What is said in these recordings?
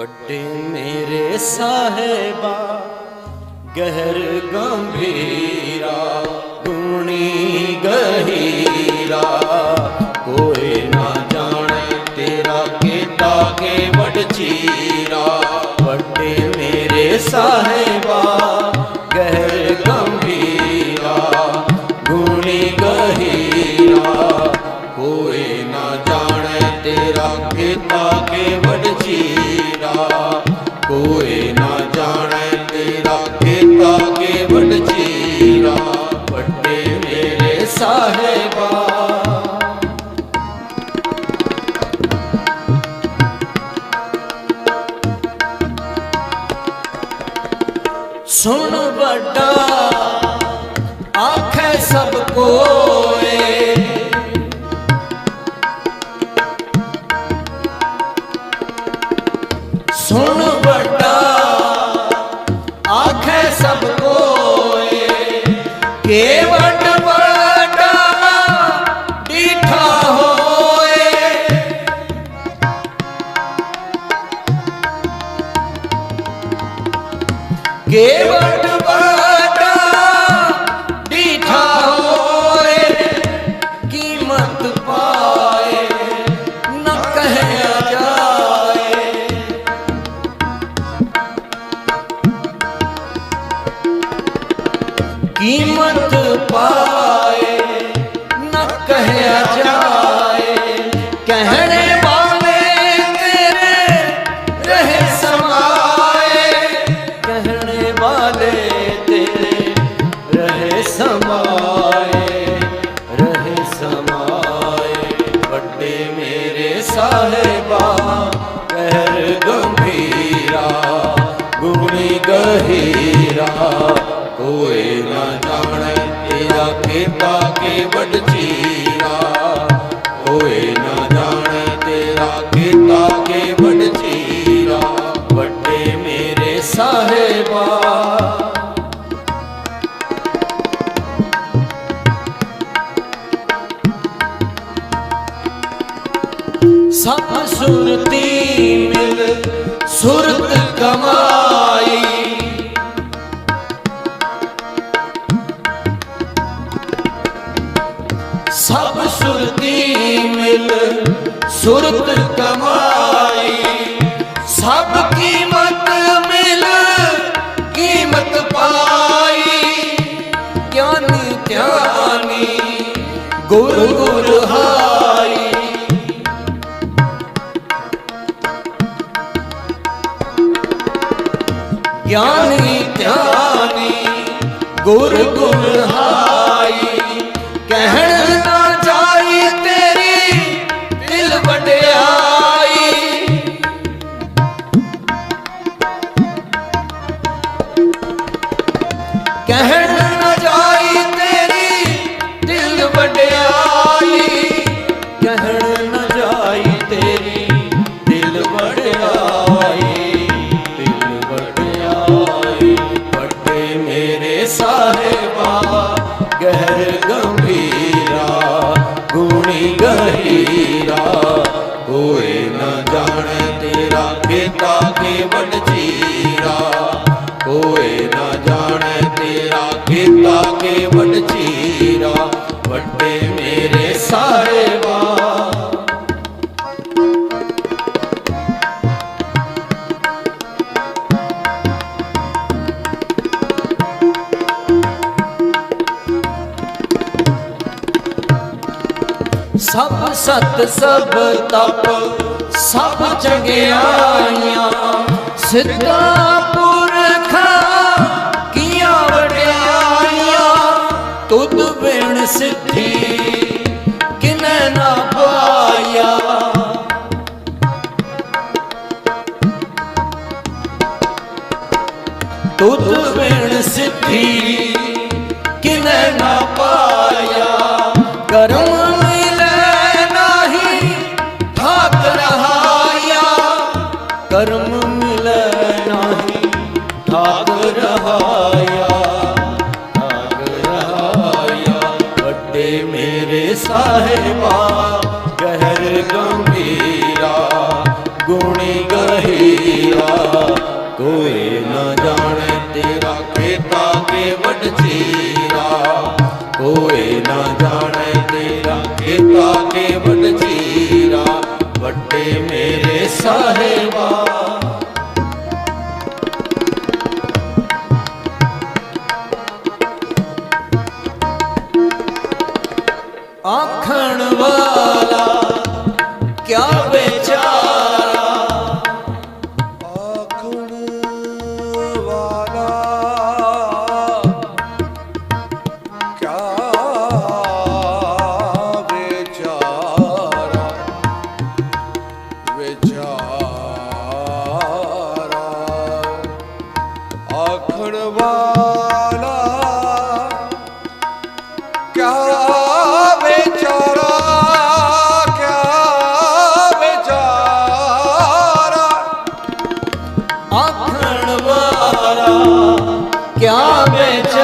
ਵੱਡੇ ਮੇਰੇ ਸਾਹਿਬਾ, ਗਹਿਰ ਗੰਭੀਰਾ, ਗੁਣੀ ਗਹੀਰਾ। ਕੋਈ ਨਾ ਤੇਰਾ ਕੀਤਾ ਕੇ ਵਡਚੀਰਾ ਵੱਡੇ ਮੇਰੇ ਸਾਹਿਬਾ, ਗਹਿਰ ਗੰਭੀਰਾ, ਗੁਣੀ ਗਹੀਰਾ। ਕੋਈ ਨਾ ਤੇਰਾ ਕੀਤਾ ਕੇ ਵਡਚੀਰਾ Fui. ਕੀਮਤ ਪਾਏ ਨਾ ਕਹਿਆ ਵਡਚੀਰਾ ਵੱਡੇ ਮੇਰੇ ਸਾਰੇ ਸਭ ਸਤ ਸਭ ਤਪ ਸਭ ਚੰਗਿਆਈਆਂ ਸਿੱਧਾ सिद्धि বেচে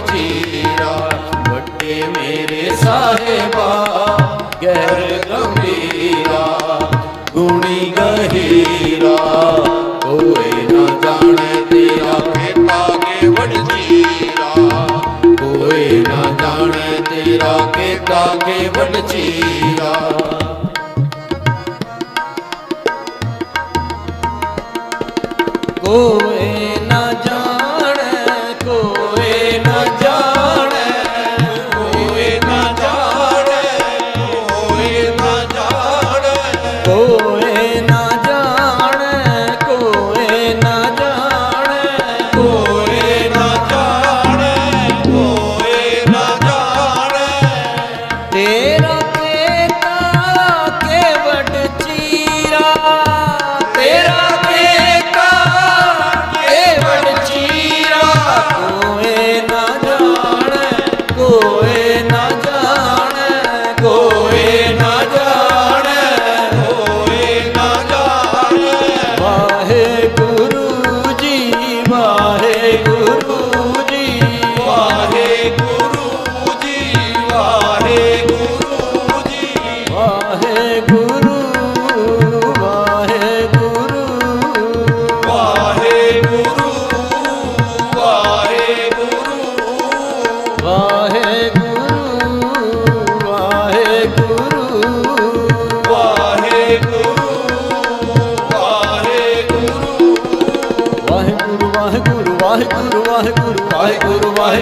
ਚੀਰਾ, ਵੱਡੇ ਮੇਰੇ ਸਾਹਿਬਾ ਗਹਿਰ ਗੰਭੀਰਾ ਨਾ ਜਾਣੇ ਤੇਰਾ ਖੇਤਾ ਕੇ ਵਡਚੀਰਾ, ਕੋਈ ਨਾ ਜਾਣੇ ਤੇਰਾ ਖੇਤਾ ਕੇ ਵਡਚੀਰਾ।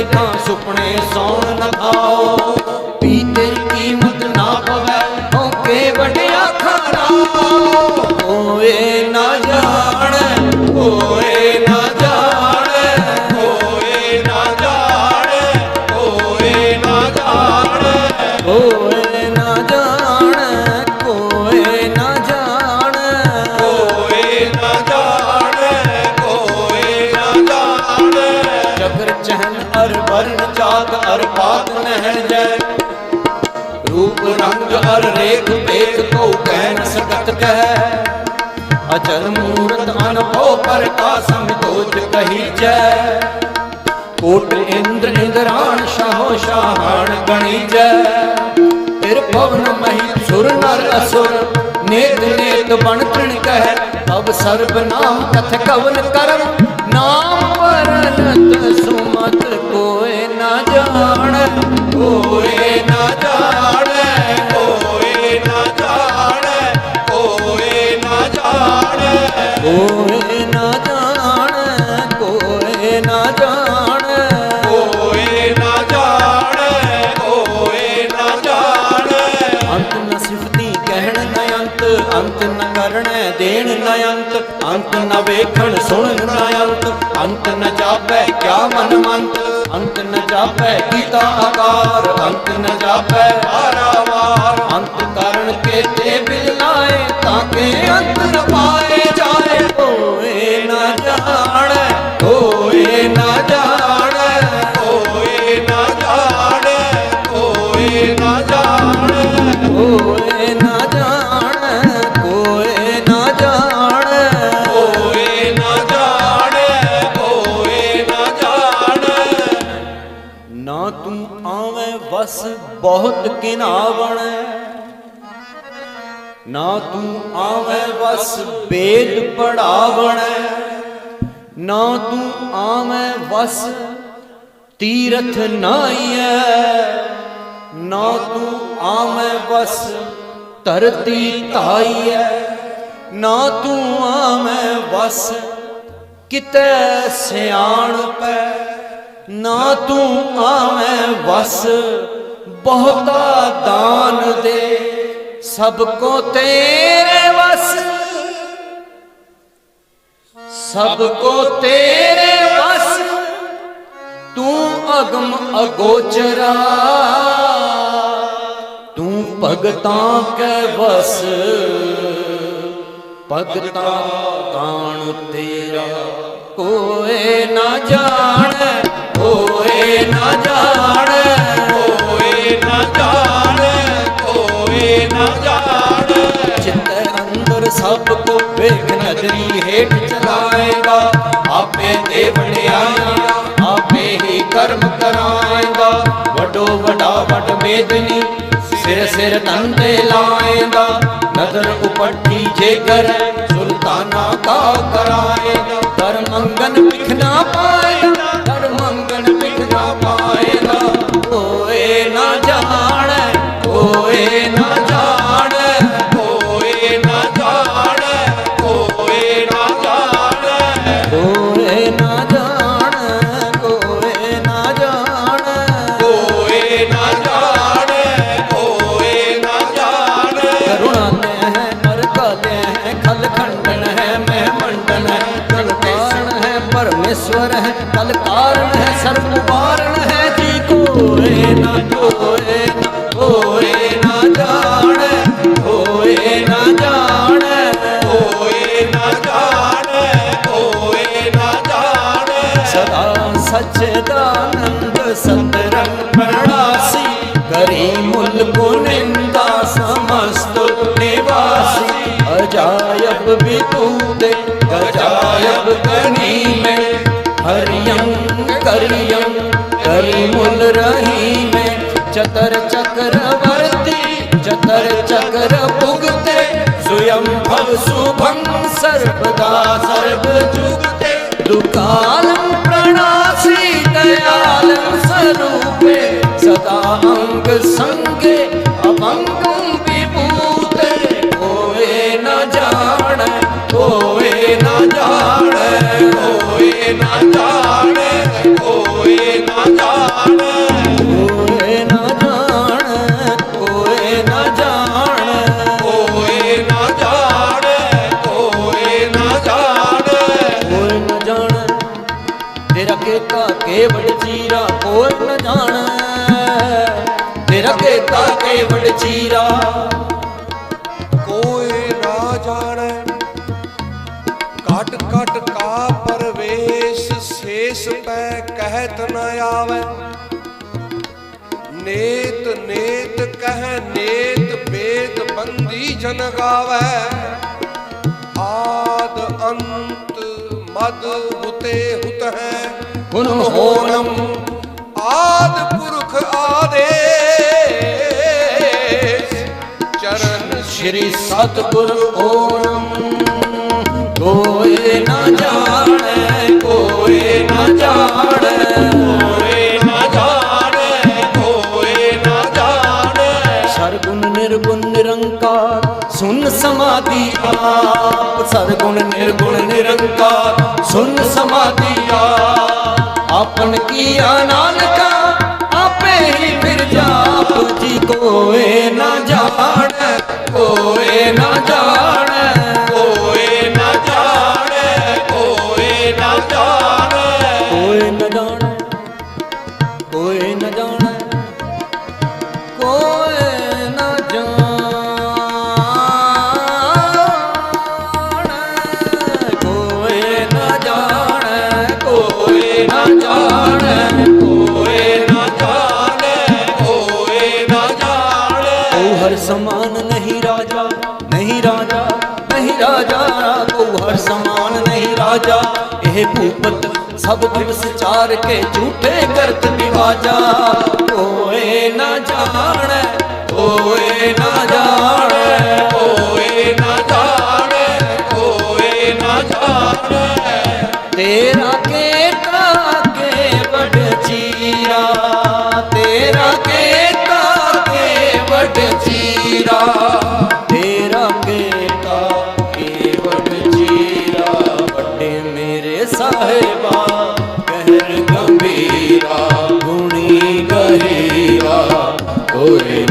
ਐਦਾਂ ਸੁਪਨੇ ਸੌਣ ਨਾ ਖਾਓ। ਕਹਿ ਅਚਲ ਮੂਰਤ ਅਨਭਉ ਪਰ ਕਾਸਮ ਤੋਜ ਕਹੀ ਜੈ। ਕੋਟ ਇੰਦਰ ਇੰਦਰਾਣ ਸ਼ਾਹੋ ਸ਼ਾਹਣ ਗਣੀ ਜੈ। ਫਿਰ ਭਵਨ ਮਹੀ ਸੁਰ ਨਰ ਅਸੁਰ, ਨੇਤ ਨੇਤ ਬਣ ਤ੍ਰਿਣ ਕਹਿ। ਤਬ ਸਰਬ ਨਾਮ ਕਥ ਕਵਨ ਕਰਮ, ਨਾਮ ਪਰਨਤ ਸੁਮਤ ਕੋਏ ਨਾ ਜਾਣ। ਕੋਏ ਨਾ ਜਾਣੈ। ਕੋਏ ਨਾ ਜਾਣੈ ਕੋਏ ਨਾ ਜਾਣੈ। ਕੋਏ ਨਾ ਜਾਣੈ ਕੋਏ ਨਾ ਜਾਣੈ। ਅੰਤ ਨ ਸਿਫਤੀ ਕਹਿਣ ਨ ਅੰਤ ਅੰਤ ਨ ਕਰਣੈ ਦੇਣ ਨ ਅੰਤ ਅੰਤ ਨ ਵੇਖਣ ਸੁਣਨ ਨ ਅੰਤ ਅੰਤ ਨ ਜਾਪੈ ਕਿਆ ਮਨ ਮੰਤ ਅੰਤ ਨ ਜਾਪੈ ਕੀਤਾ ਆਕਾਰ ਅੰਤ ਨ ਜਾਪੈ ਤੇ ਜਾਏ ਤਾਂ ਕਿ ਅੰਤਰ ਪਾਏ ਜਾਏ। ਹੋਏ ਨਾ ਜਾਣ, ਹੋਏ ਨਾ ਜਾਣ, ਹੋਏ ਨਾ ਜਾਣ, ਹੋਏ ਨਾ ਜਾਣ। ਹੋਏ ਨਾ ਨਾ ਤੂੰ ਆਵੇਂ ਵਸ ਬਹੁਤ ਕਿਨਾਵਣ। ਨਾ ਤੂੰ ਆਵੇਂ ਵਸ ਵੇਦ ਪੜਾਵਣੈ, ਨਾ ਤੂੰ ਆਵੇਂ ਬਸ ਤੀਰਥ ਨਾਈਐ, ਨਾ ਤੂੰ ਆਵੇਂ ਬਸ ਧਰਤੀ ਧਾਈਐ, ਨਾ ਤੂੰ ਆਵੇਂ ਬਸ ਕਿਤੇ ਸਿਆਣ ਪੈ, ਨਾ ਤੂੰ ਆਵੇਂ ਬਸ ਬਹੁਤਾ ਦਾਨ ਦੇ। ਸਭ ਕੋ ਤੇਰੇ ਵਸ। ਸਭ ਕੋ ਤੇਰੇ ਵਸ। ਤੂੰ ਅਗਮ ਅਗੋਚਰਾ। ਤੂੰ ਭਗਤਾਂ ਕੈ ਵਸ। ਭਗਤਾਂ ਕਾਣ ਤੇਰਾ ਕੋਏ ਨਾ ਜਾਣੈ ਨਦਰੀ ਹੇਠ ਚਲਾਏਗਾ ਆਪੇ ਤੇ ਵਡਿਆਈਆਂ, ਆਪੇ ਹੀ ਕਰਮ ਕਰਾਏਗਾ। ਵੱਡੋ ਵੱਡਾ ਵੱਡ ਮੇਦਨੀ, ਸਿਰ ਸਿਰ ਤੰਦੇ ਲਾਏਗਾ। ਨਦਰ ਉਪੱਠੀ ਜੇ ਕਰ ਸੁਲਤਾਨਾ ਕਾ ਕਰਾਏਗਾ। ਕਰ ਮੰਗਨ ਵਿਖਣਾ ਪਾਏਗਾ ਕਰ ਮੰਗਨ ਵਿਖਣਾ ਪਾਏਗਾ। ਕੋਏ ਨਾ ਜਾਣੈ, ਕੋਏ ਨਾ ਸਚਦਾਨੰਦ ਸਤਰੰਗ ਪ੍ਰਣਾਸੀ ਕਰੀ ਮੁਲ ਨਿੰਦਾ ਸਮਸਤ ਨਿਵਾਸੀ। ਅਜਾਇਬ ਵਿਤੂਤੇ ਗਜਾਇਬ ਗਨੀ ਮੈਂ ਹਰਿਯੰ ਕਰਿਯੰ ਕਰੀ ਮੁਲ ਰਹੀ ਮੈਂ। ਚਤਰ ਚਕਰਵਰਤੀ ਚਤਰ ਚਕਰ ਭੁਗਤੇ, ਸੁਯੰ ਭਵ ਸੁਭੰ ਸਰਬਦਾ ਸਰਬ ਜੁਗਤੇ। ਦੁਕਾਲੰ ਸੰਗੇ ਅਭੰਗੰ ਵਿਭੂਤੇ ਕੋਏ ਨਾ ਜਾਣੈ ਕੋਏ ਨਾ ਜਾਣੈ ਕੋਏ ਨਾ ਜਾਣੈ ਕੋਏ ਨਾ ਜਾਣੈ। ਕੋਏ ਨਾ ਜਾਣੈ ਕੋਏ ਨਾ ਜਾਣੈ। ਹੋਏ ਨਾ ਜਾਣੈ ਕੋਏ ਨਾ ਜਾਣੈ। ਕੋਈ ਨ ਜਾਣੈ, ਤੇਰਾ ਕੇਤਾ ਕੇਵੜ ਚੀਰਾ ਕੋਈ ਨ ਜਾਣੈ। ਤੇਰਾ ਕੇਤਾ ਕੇਵੜ ਚੀਰਾ। ਕੋਏ ਨਾ ਜਾਣੈ ਕਟ ਕਟ ਕਾ ਪਰਵੇਸ਼ ਸੇਸ ਪੈ ਕਹਿਤ ਨ ਆਵੈ। ਨੇਤ ਨੇਤ ਕਹਿ ਨੇਤ ਬੇ ਬੰਦੀ ਜਨ ਗਾਵੇ। ਆਦ ਅੰਤ ਮਦ ਹੁਤੇ ਹੁਤ ਹੈ ਗੁਣ ਹੋਨਮ ਆਦ ਪੁਰਖ ਸ਼੍ਰੀ ਸਤਿਗੁਰ ਓਮ ਕੋਏ ਨਾ ਜਾਣੈ ਕੋਏ ਨਾ ਜਾਣੈ। ਕੋਏ ਨਾ ਜਾਣੈ ਕੋਏ ਨਾ ਜਾਣੈ। ਸਰਗੁਣ ਨਿਰਗੁਣ ਨਿਰੰਕਾਰ ਸੁਨ ਸਮਾਧੀ ਆਪ। ਸਰਗੁਣ ਨਿਰਗੁਣ ਨਿਰੰਕਾਰ ਸੁਨ ਸਮਾਧੀ ਆਪ। ਆਪਨ ਕੀਆ ਨਾਨਕਾ ਆਪੇ ਹੀ ਫਿਰ ਜਾਪ। ਜੀ ਕੋਏ ਨਾ ਜਾਣੈ ਰਾਜਾ ਕੋ ਹਰ ਸਮਾਨ ਨਹੀਂ ਰਾਜਾ। ਇਹ ਭੂਪਤ ਸਭ ਦਿਵਸ ਚਾਰ ਕੇ ਝੂਠੇ ਕਰਤ ਨਿਵਾਜਾ। ਕੋਏ ਨਾ ਜਾਣੈ ਕੋਏ ਨਾ ਜਾਣੈ ਕੋਏ ਨਾ ਜਾਣੈ ਕੋਏ ਨਾ ਜਾਣੈ। ਤੇਰਾ ਕੇਤਾ ਕੇ ਵਡ ਚੀਰਾ, ਤੇਰਾ ਕੇਤਾ ਕੇ ਵਡ ਚੀਰਾ। ਸਾਹਿਬਾ ਕਹਿਰ ਗੰਭੀਰਾ ਗੁਣੀ ਗਹੀਰਾ ਕੋਈ